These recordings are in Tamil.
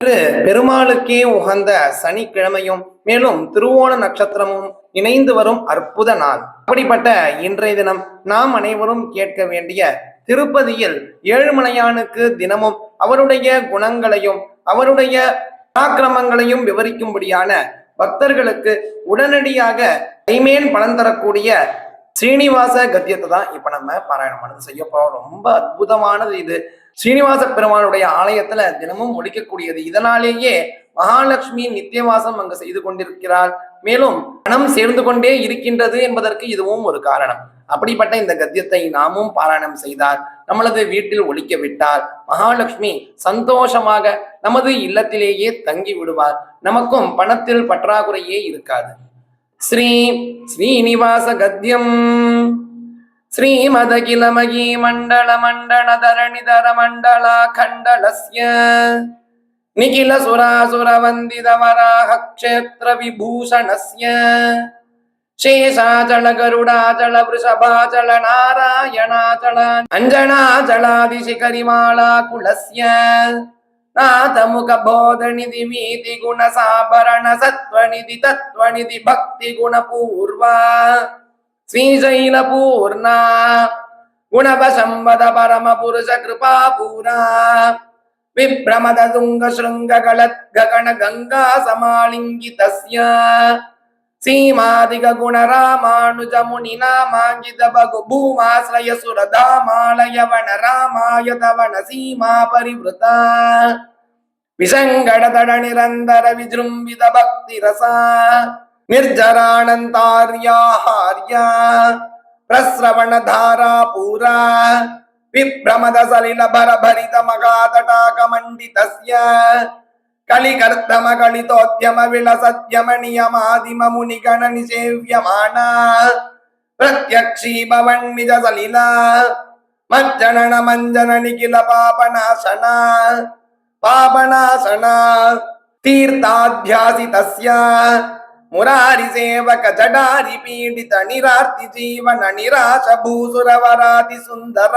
இன்று பெருமாளுக்கே உகந்த சனிக்கிழமையும் மேலும் திருவோண நட்சத்திரமும் இணைந்து வரும் அற்புத நாள். அப்படிப்பட்ட இன்றைய தினம் நாம் அனைவரும் கேட்க வேண்டிய திருப்பதியில் ஏழுமலையானுக்கு தினமும் அவருடைய குணங்களையும் அவருடைய பராக்கிரமங்களையும் விவரிக்கும்படியான பக்தர்களுக்கு உடனடியாக கைமேன் பலன் தரக்கூடிய ஸ்ரீனிவாச கத்தியத்தை தான் இப்ப நம்ம பாராயணம் பண்ணது செய்ய போறோம். ரொம்ப அற்புதமானது இது. ஸ்ரீனிவாச பெருமானுடைய ஆலயத்துல தினமும் ஒழிக்கக்கூடியது இதனாலேயே மகாலட்சுமி நித்தியவாசம் அங்கு செய்து கொண்டிருக்கிறார். மேலும் பணம் சேர்ந்து கொண்டே இருக்கின்றது என்பதற்கு இதுவும் ஒரு காரணம். அப்படிப்பட்ட இந்த கத்தியத்தை நாமும் பாராயணம் செய்தால் நம்மளது வீட்டில் ஒழிக்க விட்டால் மகாலட்சுமி சந்தோஷமாக நமது இல்லத்திலேயே தங்கி விடுவார். நமக்கும் பணத்தில் பற்றாக்குறையே இருக்காது. ஸ்ரீ ஸ்ரீனிவாச கத்தியம். श्रीमदखिलमयी मण्डल मण्डल धरणिधर मण्डला खण्डलस्य निखिल सुरासुर वन्दित वराह क्षेत्र विभूषणस्य शेषाचल गरुडाचल वृषभाचल नारायणाचल अञ्जनाचलादिशिखरिमाला कुलस्य नाथमुख बोधनिधि वीति गुण साभरण सत्त्वनिधि तत्त्वनिधि भक्ति गुणपूर्वा श्रीशैलपूर्णा गुणवशंवद परम पुरुष कृपा पूरा विभ्रमद तुंग शृंग गण गंगा समालिंगितस्य सीमादिक गुण रामानुज मुनि नामांकित बगु भूमाश्रय सुरधामालय वन रामाय तवन सीमा परिवृता विसङ्गडतड निरन्तर विजृम्बित भक्तिरसा निर्जरानन्तार्याहार्या प्रस्रवणधारा पूरा विभ्रमदसलिलभरभरितमगातटाकमण्डितस्य कलिकर्धमकलितोद्यमविलसद्यमनियमादिममुनिगणनिषेव्यमाणा सलिल मज्जनन मञ्जन निखिल पापनाशन पापनाशन तीर्थाध्यासितस्य మురారి సేవక జడారి పీడిత నిరార్తి జీవన నిరాశ భూసురవరాది సుందర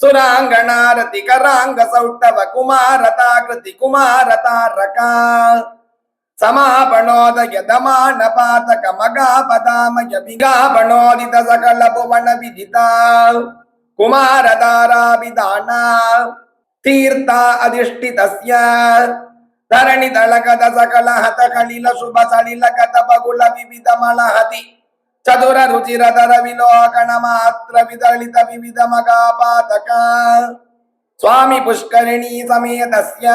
సురాంగణారతి కరాంగ సౌట్టవ కుమారతాకృతి కుమారతారక సమాపణోదయ దమాన పాతక మగాపదామయ విగాపణోదిత సకల భువన విదిత కుమారధారాభిధాన తీర్థ అధిష్ఠితస్య ధరణి దళగద సకల హత కళిల శుభ సళిల కథ పగుల వివిధ మల హతి చతుర రుచిర ధర విలోకణ మాత్ర విదళిత వివిధ మగాపాతక స్వామి పుష్కరిణీ సమేతస్య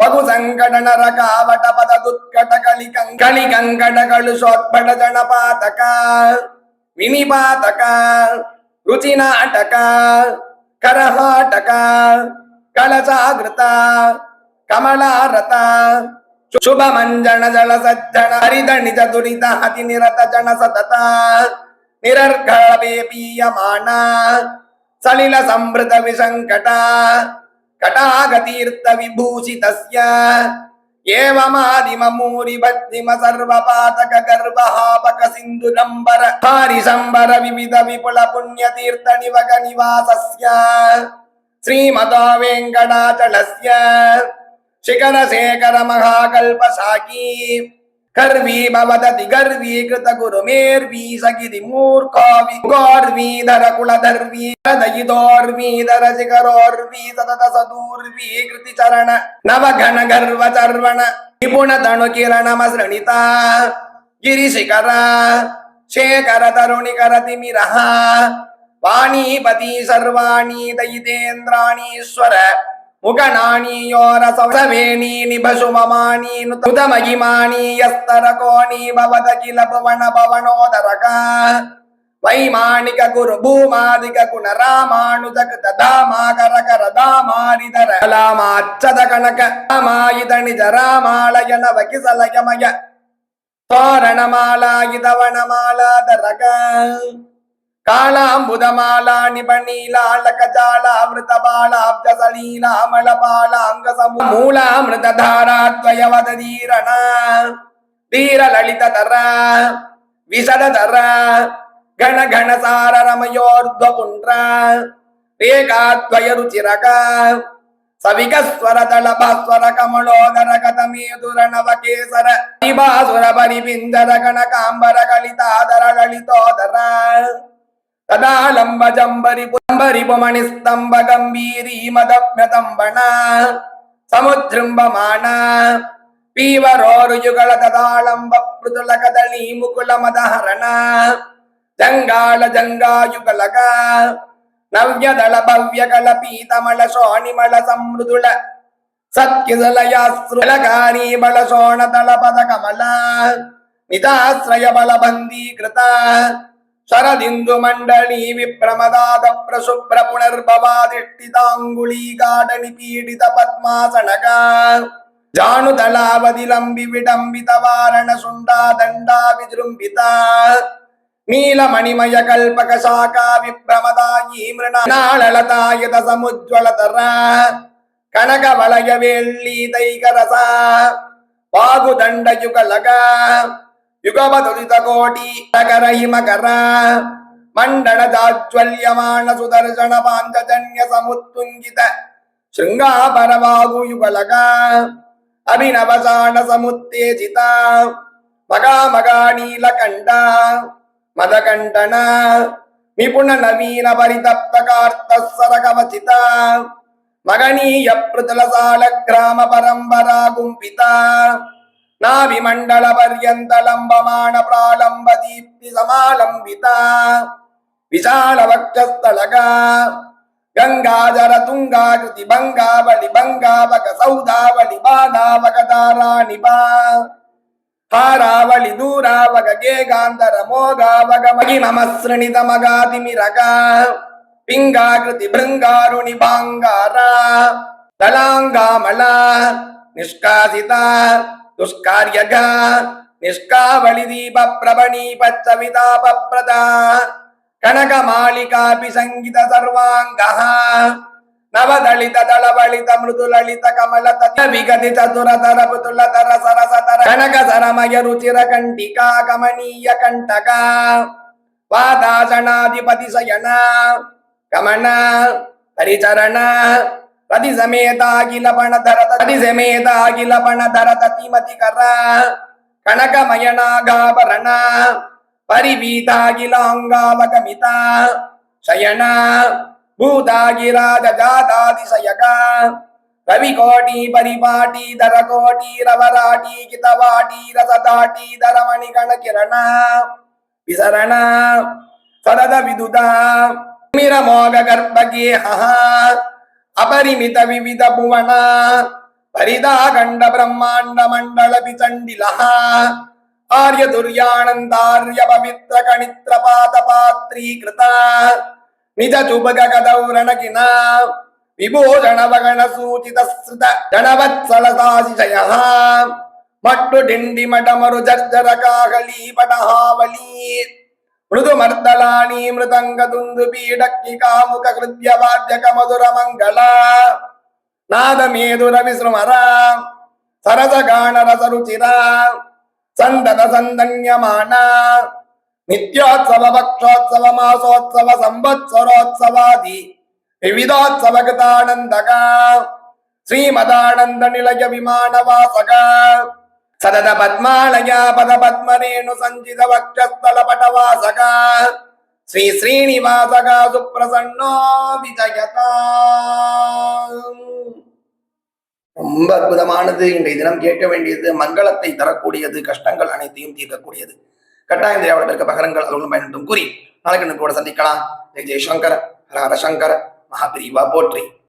పగు సంకటన రకావట పద దుత్కట కళి కంకళి కంకట కళుషోత్పట జనపాతక వినిపాతక రుచినాటక కరహాటక కళ జాగృత ಕಮಲಾರತ ಶುಭ ಮಂಜನ ಜಲ ಸಜ್ಜನ ಹರಿದಣಿಜ ದುರಿತ ಹತಿ ನಿರತ ಜನ ಸತತ ನಿರರ್ಗಳ ಬೇಪೀಯಮಾನ ಸಲಿಲ ಸಂಭೃತ ವಿಸಂಕಟ ಕಟಾಗತೀರ್ಥ ವಿಭೂಷಿತಸ್ಯ ಏವಮಾದಿಮ ಮೂರಿ ಭಕ್ತಿಮ ಸರ್ವ ಪಾತಕ ಗರ್ಭಹಾಪಕ ಸಿಂಧು ನಂಬರ ಹಾರಿ ಸಂಬರ ವಿವಿಧ ವಿಪುಲ శిఖర శేఖర మహాకల్ప సాకీ కర్వీ భవదతి గర్వీ కృత గురుమేర్వీ సగిరి మూర్ఖావి గోర్వీ ధర కులధర్వీ దయిదోర్వీ ధర శిఖరోర్వీ సతత సదూర్వీ కృతి చరణ నవఘన గర్వ చర్వణ నిపుణ తణు కిరణమ శ్రణిత గిరి శిఖర శేఖర తరుణి కరతిమిరహ వాణీపతి సర్వాణి దయితేంద్రాణీశ్వర मुखनानीयोरसमेणी निभशुममानी नुतमहिमानी यस्तरकोणी भवत किल भुवन भवनोदरका वैमानिक गुरु भूमादिक गुण रामानुजक तदामाकर कर दामारिधर लामाच्छद कनक रामायुध निज रामालय नव किसलयमय तोरणमालायुधवनमालाधरक కాళాంబుధమాలా నిబనీలాల కజాల అమృతబాల అబ్జసలీల అమలబాల అంగసము మూలామృతధారాద్వయవదీరణ ధీర లలిత తర విషద తర గణ గణ సార రమయోర్ధ్వపుండ్ర రేఖాద్వయ రుచిరక సవికస్వర దళభస్వర కమలోదర గతమేదురణవ కేసర పరిభాసుర పరిబిందర గణ కాంబర కలితాదర లలితోదర కదాళంబజంబరి పురంబరిపుమణి స్తంభ గంభీరీ మదమ్యతంబణ సముద్రింబమాణ పీవరోరుయుగళ తదాళంబ పృతుల కదళీ ముకుల మదహరణ జంగాళ జంగాయుగలగ నవ్యదళ భవ్యకళ పీతమళ శోణిమళ సమృదుల సత్కిదలయాశ్రులకారీ బళ శోణదళ పద కమల నితాశ్రయ బల బందీకృత शरदिन्दु मण्डली विप्रमदाद प्रशुभ्र पुनर्भवादिष्टिताङ्गुलीगाडनिपीडित पद्मासनग जानुतलावधिलम्बि विडम्बित वारण सुण्डा दण्डा विजृम्भिता नीलमणिमय कल्पक शाखा विभ्रमदायी मृणालतायत समुज्ज्वलतर कनक वलय वेल्ली दैकरसा पागुदण्डयुगलग ಶುಂಡಾ ದಂಡಾ ವಿಜೃಂಭಿತ ನೀಲಮಣಿಮಯ ಕಲ್ಪಕ ಶಾಖಾ ವಿಭ್ರಮದಾಯಿ ಮೃಣಾಳಲತಾಯತ ಸಮುಜ್ವಲತರ ಕನಕ ವಲಯ ವೆಳ್ಳಿ ದೈಕರಸ ವಾಗುದಂಡ ಯುಗಲಗ ಯುಗಪದುಲಿತ ಕೋಟಿ ನಗರ ಹಿಮಕರ ಮಂಡಳ ಜಾಜ್ವಲ್ಯಮಾನ ಸುದರ್ಶನ ಪಾಂಚಜನ್ಯ ಸಮುತ್ತುಂಗಿತ ಶೃಂಗಾಪರವಾಗು ಯುಗಲಗ ಅಭಿನವಸಾನ ಸಮುತ್ತೇಜಿತ ಮಗ ಮಗ ನೀಲಕಂಠ ಮದಕಂಠನ ನಿಪುಣ ನವೀನ ಪರಿತಪ್ತ ಕಾರ್ತ ಸರಕವಚಿತ ಮಗನೀಯ ಪೃತಲ ಸಾಲ ಗ್ರಾಮ ಪರಂಪರಾ ಗುಂಪಿತ నాభిమండల పర్యంత లంబమాణ ప్రాళంబ దీప్తి సమాలంబిత విశాల వక్షస్థలగా గంగాధర తుంగాకృతి భంగావళి భంగావక సౌధావళి బాధావక దారాణిపా హారావళి దూరావక గేగాంతర మోగావక మగి మమశ్రణిత మగాదిమిరక పింగాకృతి భృంగారుణి భాంగారా తలాంగామళ నిష్కాసిత దుష్కార్యగ నిష్కావళి దీప ప్రభణీపచ్చ వితాపప్రద కనకమాళికాపి సంగీత సర్వాంగ నవదళిత దళవళిత మృదులళిత కమల విగతిత కనక సరమయ రుచిర కంటికా కమనీయ కంటక వాదాసనాధిపతి శయన కమన పరిచరణ ರುಚಿರ ಕಂಟಿಕಾ ಕಮನೀಯ ಕಂಟಕ ವಾದಾಸನಾಧಿಪತಿ ಶಯನ ಗಮನ ಪರಿಚರಣ ಪ್ರತಿ ಸಮೇತ ಅಖಿಲ ಪಣ ಧರ ಪ್ರತಿ ಸಮೇತ ಅಖಿಲ ಪಣ ಧರ ತತಿಮತಿ ಕರ ಕನಕಮಯನಾಗಾಭರಣ ಪರಿವೀತಾಗಿಲಾಂಗಾವಗಮಿತ ಶಯನ ಭೂತಾಗಿರಾಜ ಜಾತಾದಿಶಯಕ ರವಿಕೋಟಿ ಪರಿಪಾಟಿ ಧರ ಕೋಟಿ ರವರಾಟಿ ಕಿತವಾಟಿ ರಸದಾಟಿ ಧರಮಣಿ ಕಿರಣ ವಿಸರಣ ಸದದ ವಿದುದ ಮಿರಮೋಗ ಗರ್ಭಗೇಹ அபரிமித விவித புவனா பரிதாகண்ட பிரம்மாண்ட மண்டல பிதண்டிலா ஆரிய துர்யானந்தாரிய பவித்ர கணித்ர பாத பாத்ரீகிருதா நிஜ சுபக கதௌரணகினா விபோஜணவகண சூச்சித ஸ்ருத ஜனவத்சலதாசிஷய மட்டு டிண்டி மடமரு ஜர்ஜர காகலீ படஹாவலீ మృదుమర్దలాని కృత్య వాద్యక మధుర మంగళ. నాదమేదు రవి సృమర రస రుచిర సందన సందన్యమాన నిత్యోత్సవ పక్షోత్సవ మాసోత్సవ సంవత్సరోత్సవాది. వివిధోత్సవ కృతానందగా శ్రీమదానంద నిలయ విమానవాసగా సదద పద్మాలయా பத பத்மரேணு சஞ்சித వక్షస్థల పటవాసక ஸ்ரீ ஸ்ரீனிவாசகா సుప్రసన్నో విజయత ரொம்ப அற்புதமானது. இன்றைய தினம் கேட்க வேண்டியது மங்களத்தை தரக்கூடியது கஷ்டங்கள் அனைத்தையும் தீர்க்கக்கூடியது. கட்டாயம் தேவர்களுக்கு பகரங்கள் அலுவலும் பயன்படும் கூறி நாளைக்கு கூட சந்திக்கலாம். ஜெய் ஜெய்சங்கர் ஹரஹர சங்கர் மகாபிரிவா போற்றி.